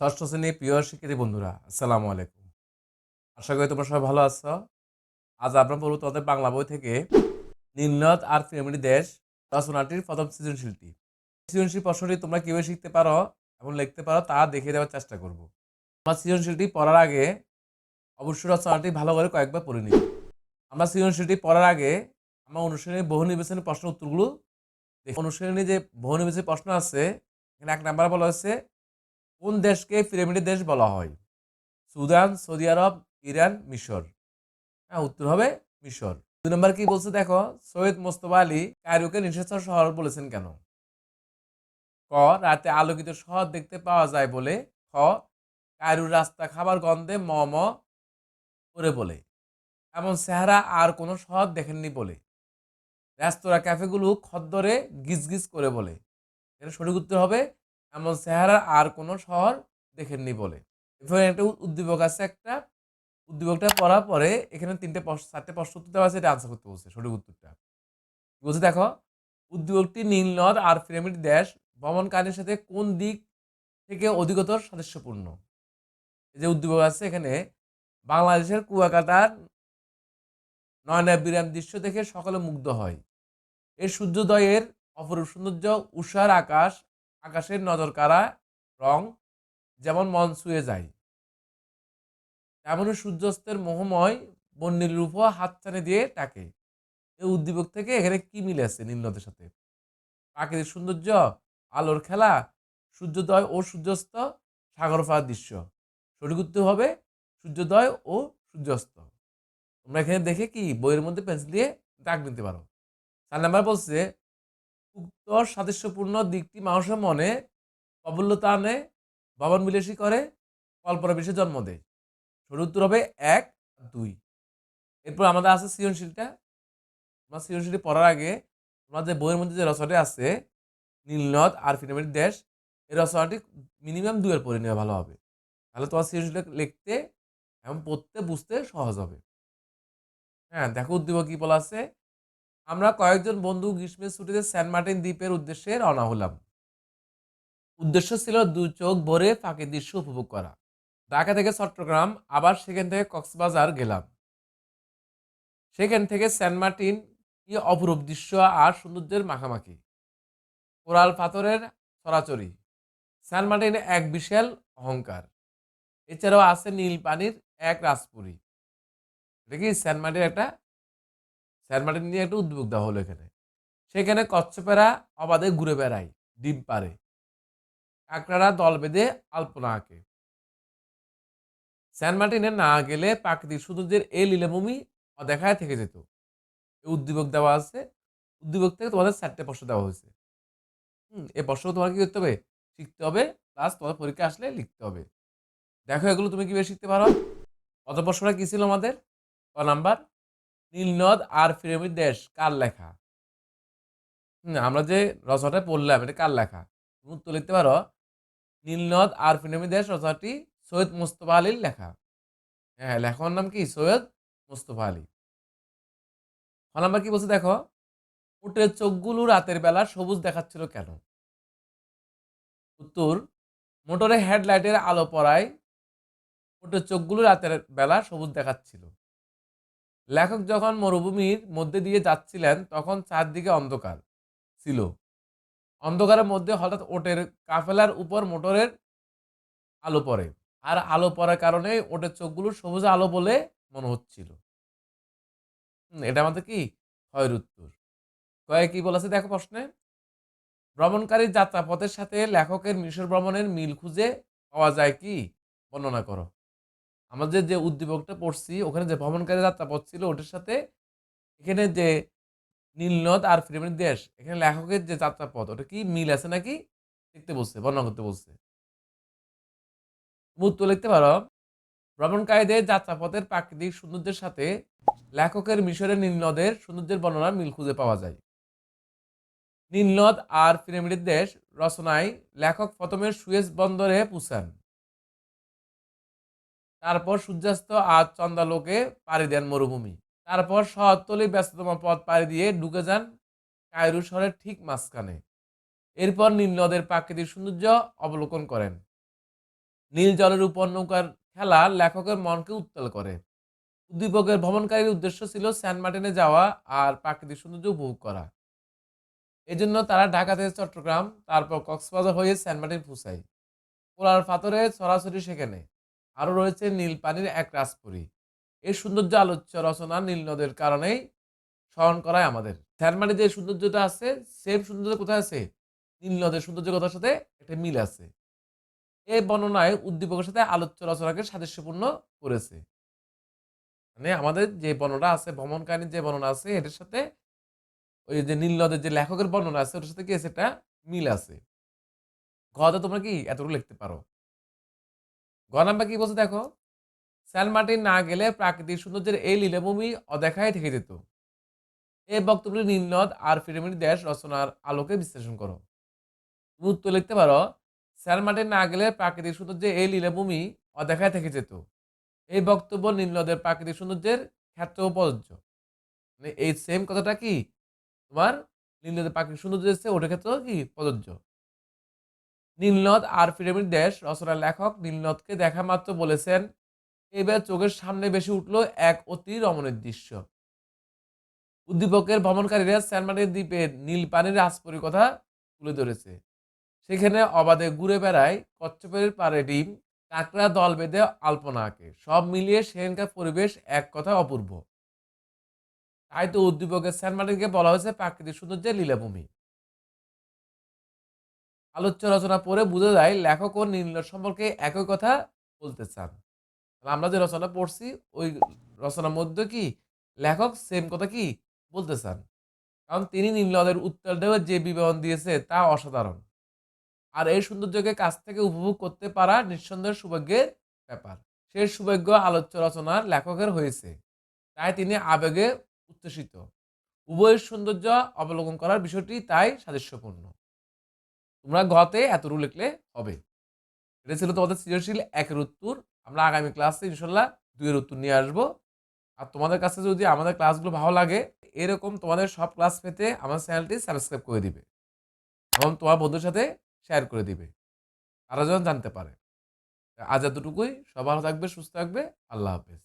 ষষ্ঠ শ্রেণির প্রিয় শিক্ষার্থী বন্ধুরা, আসসালামু আলাইকুম। আশা করি তোমরা সবাই ভালো আছো। আজ আমরা পড়ব তোমাদের বাংলা বই থেকে নীলনদ আর পিরামিড দেশ রচনাটির প্রথম সৃজনশীলটি। সৃজনশীল প্রশ্নটি তোমরা কীভাবে শিখতে পারো এবং লিখতে পারো তা দেখিয়ে দেওয়ার চেষ্টা করব। আমরা সৃজনশীলটি পড়ার আগে অবশ্যই রচনাটি ভালো করে কয়েকবার পড়ে নিই আমরা সৃজনশীলটি পড়ার আগে আমরা অনুশীলনী বহু নির্বাচনী প্রশ্ন উত্তরগুলো অনুশীলনী যে বহু নির্বাচনী প্রশ্ন আছে, এখানে এক নাম্বার বলা হচ্ছে কোন দেশকে পিরামিডের দেশ বলা হয়? সুদান, সৌদি আরব, ইরান, মিশর। হ্যাঁ উত্তর হবে মিশর। দুই নম্বর কি বলছে দেখো? সৈয়দ মোস্তফা আলী কায়রোকে নিঃস্বার শহর বলেছেন কেন? ক, রাতে আলোকিত শহর দেখতে পাওয়া যায় বলে। খ, কায়রুর রাস্তা খাবার গন্ধে ম ম করে বলে। এমন চেহারা আর কোনো শহর দেখেননি বলে। রেস্তোরাঁ, ক্যাফেগুলো খদ্দরে গিজগিজ করে বলে। এর সঠিক উত্তর হবে এমন চেহারা আর কোনো শহর দেখেননি বলে। এখানে একটা উদ্দীপক আছে, একটা উদ্দীপকটা পড়ার পরে এখানে তিনটে চারটে প্রশ্ন উত্তর দেওয়া আছে, এটা আনসার করতে বলছে সঠিক উত্তরটা। বলছে, দেখো, উদ্দীপকটি নীল নদ আর পিরামিড দেশ ভ্রমণকারীর সাথে কোন দিক থেকে অধিকতর সদস্যপূর্ণ এই যে উদ্দীপক আছে, এখানে বাংলাদেশের কুয়াকাটার নয়না বিরাম দৃশ্য দেখে সকলে মুগ্ধ হয়। এর সূর্যোদয়ের অপরূপ সৌন্দর্য, উষার আকাশ আকাশের নজর কাড়া রং যেমন মন ছুঁয়ে যায়, তেমনই সূর্যাস্তের মোহময় বন্যের রূপ হাতছানি দিয়ে টাকে এই উদ্দীপক থেকে এখানে কি মিলে আছে নীলনদের সাথে? প্রাকৃতিক সৌন্দর্য, আলোর খেলা, সূর্যোদয় ও সূর্যাস্ত, সাগর পাড়ার দৃশ্য। সঠিক উত্তর হবে সূর্যোদয় ও সূর্যাস্ত। তোমরা এখানে দেখে কি বইয়ের মধ্যে পেন্সিল দিয়ে দাগ নিতে পারো। চার নাম্বার বলছে উক্ত সাদৃশ্যপূর্ণ দিকটি মানুষের মনে প্রবল্যতা আনে ভবন বিলাসী করে, কল্পনা বিষয়ে জন্ম দেয়। সঠিক উত্তর হবে এক, দুই। এরপর আমাদের আছে সৃজনশীলটা। তোমার সৃজনশীলটি পড়ার আগে তোমাদের বইয়ের মধ্যে যে রচনাটি আছে নীলনদ আর পিরামিড দেশ, এই রচনাটি মিনিমাম দুয়ের পড়ে নেওয়া ভালো হবে। তাহলে তোমার সৃজনশীলটা লিখতে এবং পড়তে বুঝতে সহজ হবে। হ্যাঁ দেখো উদ্দীপক কী বলা আছে? আমরা কয়েকজন বন্ধু গ্রীষ্মের ছুটিতে সেন্ট মার্টিন দ্বীপের উদ্দেশ্যে রওনা হলাম। উদ্দেশ্য ছিল দু চোখ ভরে ফাঁকে দৃশ্য উপভোগ করা। ঢাকা থেকে চট্টগ্রাম, আবার সেখান থেকে কক্সবাজার গেলাম। সেখান থেকে সেন্ট মার্টিন কি অপরূপ দৃশ্য আর সৌন্দর্যের মাখামাখি? কোরাল পাথরের ছড়াচড়ি সেন্ট মার্টিনে এক বিশাল অহংকার। এছাড়াও আছে নীল পানির এক রাজপুরী। এটা কি মার্টিন একটা সেন্ট মার্টিন নিয়ে একটা উদ্যোগ দেওয়া হলো এখানে। সেখানে কচ্ছপেরা অবাধে ঘুরে বেড়ায়, ডিম পারে কাঁকড়ারা দল বেঁধে আলপনা আঁকে। সেন্ট মার্টিনে না গেলে প্রাকৃতিক সৌন্দর্যের এই লীলাভূমি অদেখায় থেকে যেত। এই উদ্দীপক দেওয়া আছে। উদ্দীপক থেকে তোমাদের চারটে প্রশ্ন দেওয়া হয়েছে। হুম এই প্রশ্ন তোমার কি করতে হবে? শিখতে হবে প্লাস তোমার পরীক্ষা আসলে লিখতে হবে। দেখো এগুলো তুমি কীভাবে শিখতে পারো? কত প্রশ্নটা কি ছিল আমাদের? ক নাম্বার? নীলনদ আর পিরামিড দেশ, কার লেখা? আমরা যে রচনাটা পড়লাম, এটা কার লেখা? উত্তর লিখতে পারো। নীলনদ আর পিরামিড দেশ রচনাটি সৈয়দ মুস্তফা আলীর লেখা। হ্যাঁ লেখার নাম কি? সৈয়দ মুস্তফা আলী। খ নাম্বার কি বলছে দেখো? উটের চোখগুলো রাতের বেলা সবুজ দেখাচ্ছিল কেন? উত্তর, মোটরে হেডলাইটের আলো পড়ায় উটের চোখগুলো রাতের বেলা সবুজ দেখাচ্ছিল। লেখক যখন মরুভূমির মধ্যে দিয়ে যাচ্ছিলেন, তখন চারদিকে অন্ধকার ছিল। অন্ধকারের মধ্যে হঠাৎ ওটের কাফেলার উপর মোটরের আলো পড়ে। আর আলো পড়ার কারণে ওটের চোখগুলো সবুজ আলো বলে মনে হচ্ছিল। এটা আমাদের কি? ক্ষয়ের উত্তর। কয়ে কি বলেছে দেখো প্রশ্নে। ভ্রমণকারী যাত্রাপথের সাথে লেখকের মিশর ভ্রমণের মিল খুঁজে পাওয়া যায় কি? বর্ণনা করো। আমাদের যে উদ্দীপকটা পড়ছি, ওখানে যে ভ্রমণকারী যাত্রাপথ ছিল ওটার সাথে এখানে যে নীলনদ আর পিরামিড দেশ, এখানে লেখকের যে যাত্রাপথ ওটা কি মিল আছে নাকি? লিখতে বলছে, বর্ণনা করতে বলছে। উত্তর লিখতে পারো। ভ্রমণকারীদের যাত্রাপথের প্রাকৃতিক সৌন্দর্যের সাথে লেখকের মিশরের নীলনদের সৌন্দর্যের বর্ণনা মিল খুঁজে পাওয়া যায়। নীলনদ আর পিরামিডের দেশ রচনায় লেখক প্রথমে সুয়েজ বন্দরে পৌঁছান। তারপর সূর্যাস্ত আর চন্দ্রালোকে পাড়ি দেন মরুভূমি। তারপর শহরতলি ব্যস্ততম পথ পাড়ি দিয়ে ঢুকে যান কায়রু শহরের ঠিক মাঝখানে। এরপর নীল নদের প্রাকৃতিক সৌন্দর্য অবলোকন করেন। নীল জলের উপর নৌকার খেলা লেখকের মনকে উত্তাল করে। উদ্দীপকের ভ্রমণকারীর উদ্দেশ্য ছিল সেন্ট মার্টিনে যাওয়া আর প্রাকৃতিক সৌন্দর্য উপভোগ করা। এজন্য তারা ঢাকা থেকে চট্টগ্রাম, তারপর কক্সবাজার হয়ে সেন্ট মার্টিন পৌঁছায়। পোলার পাথরে সরাসরি সেখানে। আরও রয়েছে নীল পানির এক রাজপুরী। এই সৌন্দর্য আলোচ্য রচনা নীল নদের কারণেই স্মরণ করায় আমাদের। সেন্ট মার্টিন যে সৌন্দর্যটা আছে সেম সৌন্দর্য কোথায় আছে? নীল নদের সৌন্দর্য কথার সাথে একটা মিল আছে। এই বর্ণনায় উদ্দীপকের সাথে আলোচ্য রচনাকে সাদৃশ্যপূর্ণ করেছে। মানে আমাদের যে বর্ণনা আছে, ভ্রমণ কাহিনীর যে বর্ণনা আছে, এটার সাথে ওই যে নীল নদের যে লেখকের বর্ণনা আছে, ওটার সাথে কি আছে? মিল আছে। ঘতে তোমরা কি এতটুকু লিখতে পারো? ঘ নাম্বার কি বলছে দেখো? স্যান মার্টিন না গেলে প্রাকৃতিক সৌন্দর্যের এই লীলাভূমি অদেখায় থেকে যেত। এই বক্তব্যটি নীলনদ আর পিরামিড দেশ রচনার আলোকে বিশ্লেষণ করো। তুমি উত্তর লিখতে পারো, স্যান মার্টিন না গেলে প্রাকৃতিক সৌন্দর্যের এই লীলাভূমি অদেখায় থেকে যেত। এই বক্তব্য নীলনদের প্রাকৃতিক সৌন্দর্যের ক্ষেত্রেও প্রযোজ্য মানে এই সেম কথাটা কি? তোমার নীলনদের প্রাকৃতিক সৌন্দর্য এসছে ওটার ক্ষেত্রেও কি প্রযোজ্য? নীলনদ আর পিরামিড দেশ, রচনার লেখক নীলনদকে দেখা মাত্র বলেছেন, এবার চোখের সামনে বেশি উঠল এক অতি রমণের দৃশ্য। উদ্দীপকের ভ্রমণকারীরা স্যানমার্টিন দ্বীপের নীল পানির রাজপরীর কথা তুলে ধরেছে। সেখানে অবাধে ঘুরে বেড়ায় কচ্ছপের পারে ডিম, কাঁকড়া, দল বেঁধে আলপনা আঁকে সব মিলিয়ে সেখানকার পরিবেশ এক কথা অপূর্ব। তাই তো উদ্দীপকের সেন্ট বলা হয়েছে প্রাকৃতিক সৌন্দর্যের লীলাভূমি। আলোচ্য রচনা পড়ে বোঝা যায় লেখক ও নীল সম্পর্কে একই কথা বলতে চান। আমরা যে রচনা পড়ছি, ওই রচনার মধ্যে কি লেখক সেম কথা কি বলতে চান? কারণ তিনি নীলনদের উত্তর দেওয়ার যে বিবরণ দিয়েছে তা অসাধারণ। আর এই সৌন্দর্যকে কাছ থেকে উপভোগ করতে পারা নিঃসন্দেহ সৌভাগ্যের ব্যাপার। সেই সৌভাগ্য আলোচ্য রচনার লেখকের হয়েছে। তাই তিনি আবেগে উচ্ছ্বসিত উভয়ের সৌন্দর্য অবলোকন করার বিষয়টি তাই সাদৃশ্যপূর্ণ। তোমরা গতে এতটুকু লিখলে হবে। এটা ছিল তোমাদের সৃজনশীল একের উত্তর। আমরা আগামী ক্লাসে ইনশাল্লাহ দুইয়ের উত্তর নিয়ে আসব। আর তোমাদের কাছে যদি আমাদের ক্লাসগুলো ভালো লাগে, এরকম তোমাদের সব ক্লাস পেতে আমার চ্যানেলটি সাবস্ক্রাইব করে দিবে এবং তোমার বন্ধুর সাথে শেয়ার করে দিবে। তারা যেন জানতে পারে। আজ এতটুকুই। সব ভালো থাকবে, সুস্থ থাকবে। আল্লাহ হাফেজ।